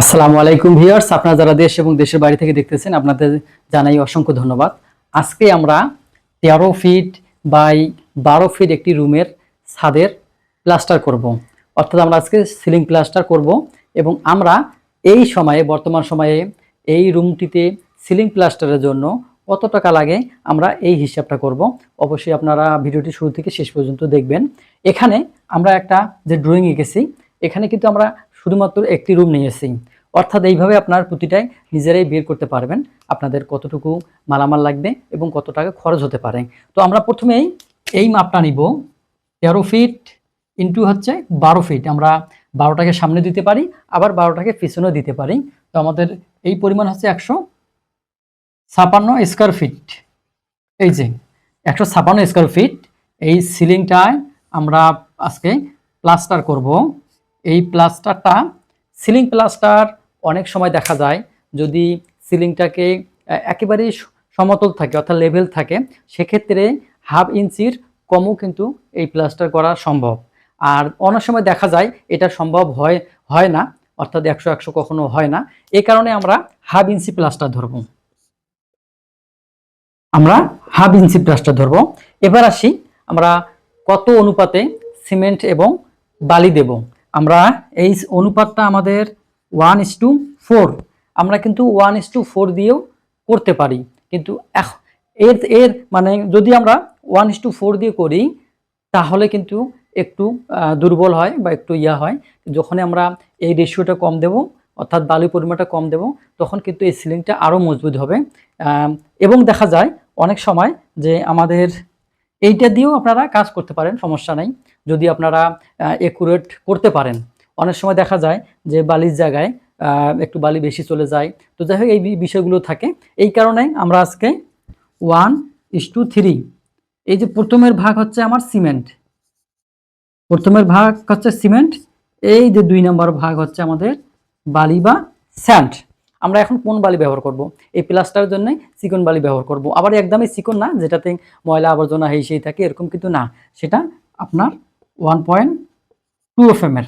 আসসালামু আলাইকুম ভিউয়ার্স। আপনারা যারা দেশ এবং দেশের বাইরে থেকে দেখতেছেন, আপনাদের জানাই অসংখ্য ধন্যবাদ। আজকে আমরা তেরো ফিট বাই বারো ফিট একটি রুমের ছাদের প্লাস্টার করব। অর্থাৎ আমরা আজকে সিলিং প্লাস্টার করব এবং আমরা এই সময়ে, বর্তমান সময়ে এই রুমটিতে সিলিং প্লাস্টারের জন্য কত টাকা লাগে আমরা এই হিসাবটা করব। অবশ্যই আপনারা ভিডিওটি শুরু থেকে শেষ পর্যন্ত দেখবেন। এখানে আমরা একটা যে ড্রয়িং এঁকেছি, এখানে কিন্তু আমরা শুধুমাত্র একটি রুম নিয়েছি অর্থাৎ এইভাবে আপনার প্রতিটাই নিজেরাই বের করতে পারবেন। আপনাদের কতটুকু মালামাল লাগবে এবং কত টাকা খরচ হতে পারে। তো আমরা প্রথমেই এই মাপটা নিব। তেরো ফিট ইন্টু হচ্ছে বারো ফিট আমরা বারোটাকে সামনে দিতে পারি, আবার বারোটাকে পিছনেও দিতে পারি। তো আমাদের এই পরিমাণ হচ্ছে একশো ছাপান্ন স্কোয়ার ফিট এই যে, একশো ছাপান্ন স্কোয়ার ফিট এই সিলিংটায় আমরা আজকে প্লাস্টার করব। এই প্লাস্টারটা, সিলিং প্লাস্টার অনেক সময় দেখা যায় যদি সিলিংটাকে একেবারেই সমতল থাকে অর্থাৎ লেভেল থাকে, সেক্ষেত্রে হাফ ইঞ্চির কমও কিন্তু এই প্লাস্টার করা সম্ভব। আর অনেক সময় দেখা যায় এটা সম্ভব হয় হয় না, অর্থাৎ একশো একশো কখনো হয় না। এ কারণে আমরা হাফ ইঞ্চি প্লাস্টার ধরবো। আমরা হাফ ইঞ্চি প্লাস্টার ধরবো। এবার আসি আমরা কত অনুপাতে সিমেন্ট এবং বালি দেব। আমরা এই অনুপাতটা আমাদের ওয়ান ইস টু ফোর আমরা কিন্তু ওয়ান ইস টু ফোর দিয়েও করতে পারি। কিন্তু এর এর মানে যদি আমরা ওয়ান ইস টু ফোর দিয়ে করি, তাহলে কিন্তু একটু দুর্বল হয় বা একটু ইয়া হয়। যখন আমরা এই রেশিওটা কম দেব, অর্থাৎ বালির পরিমাণটা কম দেব, তখন কিন্তু এই সিলিংটা আরও মজবুত হবে। এবং দেখা যায় অনেক সময় যে আমাদের এইটা দিয়েও আপনারা কাজ করতে পারেন, সমস্যা নাই। যদি আপনারা একুরেট করতে পারেন। অনেক সময় দেখা যায় যে বালির জায়গায় একটু বালি বেশি চলে যায়। তো যাই হোক, এই বিষয়গুলো থাকে। এই কারণে আমরা আজকে ওয়ান ইস টু থ্রি এই যে প্রথমের ভাগ হচ্ছে আমার সিমেন্ট প্রথমের ভাগ হচ্ছে সিমেন্ট এই যে দুই নম্বর ভাগ হচ্ছে আমাদের বালি বা স্যান্ড আমরা এখন কোন বালি ব্যবহার করব? এই প্লাস্টারের জন্য চিকন বালি ব্যবহার করব। আবার একদমই চিকন না, যেটাতে ময়লা আবর্জনা হেই সেই থাকে, এরকম কিন্তু না। সেটা আপনার ওয়ান পয়েন্ট টু এফ এর।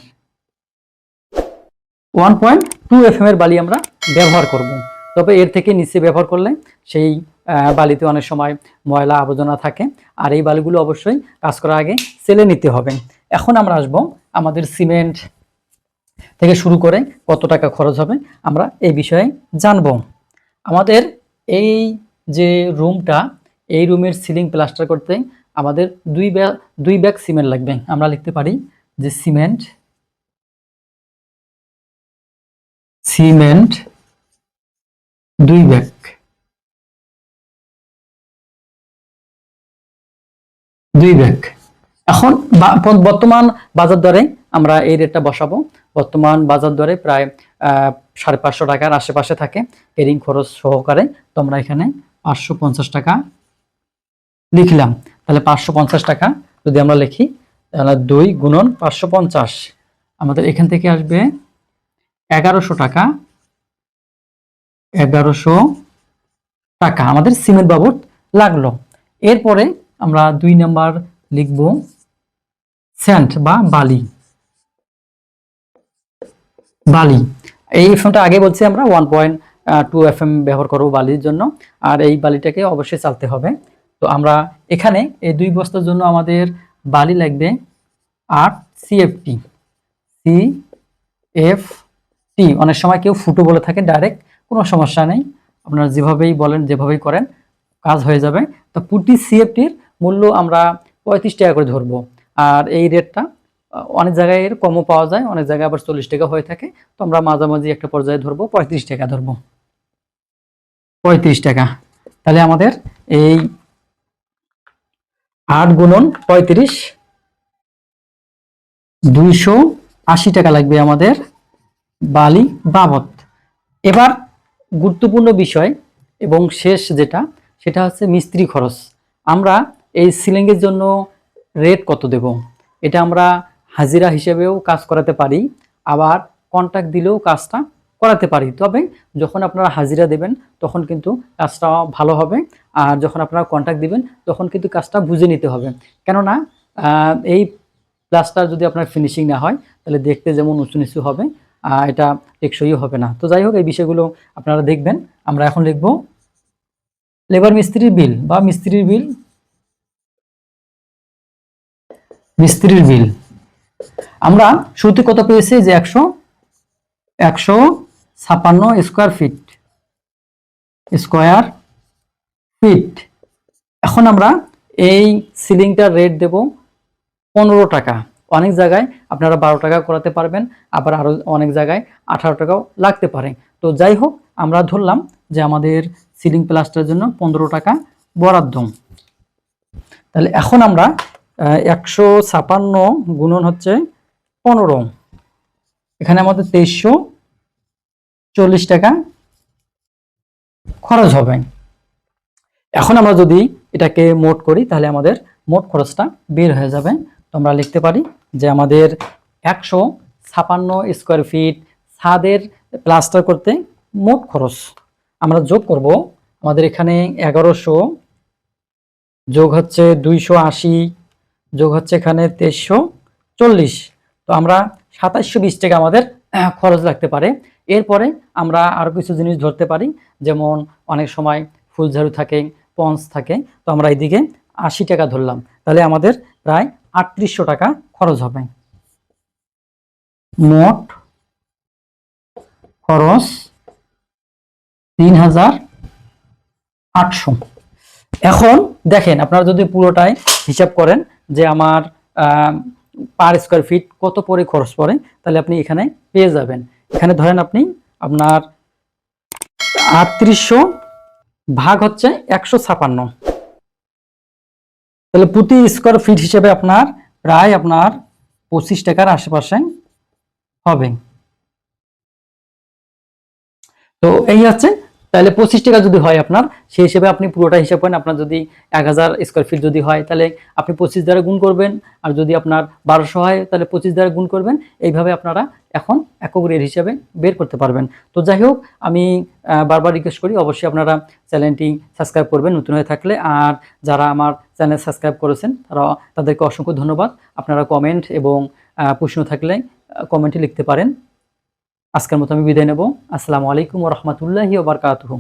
ওয়ান পয়েন্ট টু এফ এর বালি আমরা ব্যবহার করব। তবে এর থেকে নিচে ব্যবহার করলে সেই বালিতে অনেক সময় ময়লা আবর্জনা থাকে, আর এই বালিগুলো অবশ্যই কাজ করার আগে সেলে নিতে হবে। এখন আমরা আসব আমাদের সিমেন্ট থেকে শুরু করে কত টাকা খরচ হবে আমরা এই বিষয়ে জানব। আমাদের এই যে রুমটা, এই রুমের সিলিং প্লাস্টার করতে আমাদের দুই ব্যাগ দুই ব্যাগ সিমেন্ট লাগবে। আমরা লিখতে পারি যে সিমেন্ট সিমেন্ট, দুই ব্যাগ। দুই ব্যাগ। এখন বর্তমান বাজার দরে আমরা এই রেটটা বসাবো। বর্তমান বাজার দরে প্রায় সাড়ে পাঁচশো টাকার আশেপাশে থাকে। কেরিং খরচ সহকারে তো আমরা এখানে পাঁচশো পঞ্চাশ টাকা লিখলাম। তাহলে পাঁচশো পঞ্চাশ টাকা যদি আমরা লিখি, তাহলে দুই গুণন পাঁচশো পঞ্চাশ। আমাদের এখান থেকে আসবে এগারোশো টাকা। এগারোশো টাকা। আমাদের সিমেন্ট বাবদ লাগল। এরপরে আমরা দুই নাম্বার লিখব স্যান্ড বা বালি। বালি। এই এফএমটা আগে বলছি আমরা one point two F M ব্যবহার করব বালির জন্য। আর এই বালিটাকে অবশ্যই চালতে হবে। তো আমরা এখানে এই দুই বস্তার জন্য আমাদের বালি লাগবে আট সিএফটি সি এফ টি অনেক সময় কেউ ফুটো বলে থাকে ডাইরেক্ট কোনো সমস্যা নেই। আপনারা যেভাবেই বলেন, যেভাবেই করেন, কাজ হয়ে যাবে। তো প্রতি সিএফটির মূল্য আমরা পঁয়ত্রিশ টাকা করে ধরবো। আর এই রেটটা অনেক জায়গায় এর কমও পাওয়া যায়, অনেক জায়গায় আবার চল্লিশ টাকা হয়ে থাকে। তো আমরা মাঝামাঝি একটা পর্যায়ে ধরবো, পঁয়ত্রিশ টাকা ধরবো। পঁয়ত্রিশ টাকা। তাহলে আমাদের এই আট গুণন পঁয়ত্রিশ, দুইশো আশি টাকা লাগবে আমাদের বালি বাবদ। এবার গুরুত্বপূর্ণ বিষয় এবং শেষ যেটা, সেটা হচ্ছে মিস্ত্রি খরচ। আমরা এই সিলিংয়ের জন্য রেট কত দেব? এটা আমরা হাজিরা হিসেবেও কাজ করাতে পারি, আবার কন্ট্যাক্ট দিলেও কাজটা করাতে পারি। তবে যখন আপনারা হাজিরা দেবেন, তখন কিন্তু কাজটা ভালো হবে, আর যখন আপনারা কন্ট্যাক্ট দিবেন, তখন কিন্তু কাজটা বুঝে নিতে হবে। কেননা এই প্লাস্টার যদি আপনার ফিনিশিং না হয়, তাহলে দেখতে যেমন উঁচু নিচু হবে এটা টেকসই হবে না। তো যাই হোক, এই বিষয়গুলো আপনারা দেখবেন। আমরা এখন লিখব, লেবার মিস্ত্রির বিল বা মিস্ত্রির বিল মিস্ত্রির বিল। আমরা শুরুতে কত পেয়েছি? যে একশো একশো ছাপান্ন স্কোয়ার ফিট স্কোয়ার ফিট এখন আমরা এই সিলিংটার রেট দেব পনেরো টাকা। অনেক জায়গায় আপনারা বারো টাকা করাতে পারবেন, আবার আরও অনেক জায়গায় আঠারো টাকাও লাগতে পারে। তো যাই হোক, আমরা ধরলাম যে আমাদের সিলিং প্লাস্টারের জন্য পনেরো টাকা বরাদ্দ। তাহলে এখন আমরা একশো ছাপান্ন গুণন হচ্ছে পনেরো। এখানে আমাদের তেইশশো চল্লিশ টাকা খরচ হবে। এখন আমরা যদি এটাকে মোট করি, তাহলে আমাদের মোট খরচটা বের হয়ে যাবে। তো আমরা লিখতে পারি যে আমাদের একশো ছাপান্ন স্কোয়ার ফিট ছাদের প্লাস্টার করতে মোট খরচ। আমরা যোগ করব, আমাদের এখানে এগারোশো যোগ হচ্ছে দুইশো আশি যোগ হচ্ছে এখানে তেইশশো চল্লিশ। তো আমরা সাতাশশো বিশ টাকা আমাদের খরচ লাগতে পারে। এরপরে আমরা আরও কিছু জিনিস ধরতে পারি, যেমন অনেক সময় ফুলঝাড়ু থাকে পঞ্চ থাকে। তো আমরা এইদিকে আশি টাকা ধরলাম। তাহলে আমাদের প্রায় আটত্রিশশো টাকা খরচ হবে। মোট খরচ তিন হাজার আটশো। এখন দেখেন, আপনারা যদি পুরোটাই হিসাব করেন যে আমার পার স্কোয়ার ফিট কত পরে খরচ পড়ে, তাহলে আপনি এখানে পেয়ে যাবেন। এখানে ধরেন আপনি আপনার আটত্রিশশো ভাগ হচ্ছে একশো ছাপান্ন। তাহলে প্রতি স্কোয়ার ফিট হিসেবে আপনার প্রায় আপনার পঁচিশ টাকার আশেপাশে হবে। তো এই হচ্ছে তাহলে পঁচিশ টাকা যদি হয় আপনার, সেই হিসেবে আপনি পুরোটা হিসাব করেন। আপনার যদি এক হাজার স্কোয়ার ফিট যদি হয়, তাহলে আপনি পঁচিশ দ্বারা গুণ করবেন। আর যদি আপনার বারোশো হয়, তাহলে পঁচিশ দ্বারা গুণ করবেন। এইভাবে আপনারা এখন একক রেট হিসাবে বের করতে পারবেন। তো যাই হোক, আমি বারবার রিকোয়েস্ট করি, অবশ্যই আপনারা চ্যানেলটি সাবস্ক্রাইব করবেন নতুন হয়ে থাকলে। আর যারা আমার চ্যানেল সাবস্ক্রাইব করেছেন তারা তাদেরকে অসংখ্য ধন্যবাদ। আপনারা কমেন্ট এবং প্রশ্ন থাকলে কমেন্টে লিখতে পারেন। আজকের মতো আমি বিদায় নেব। আসসালামু আলাইকুম রহমতুল্লাহি ওবরকাতুহু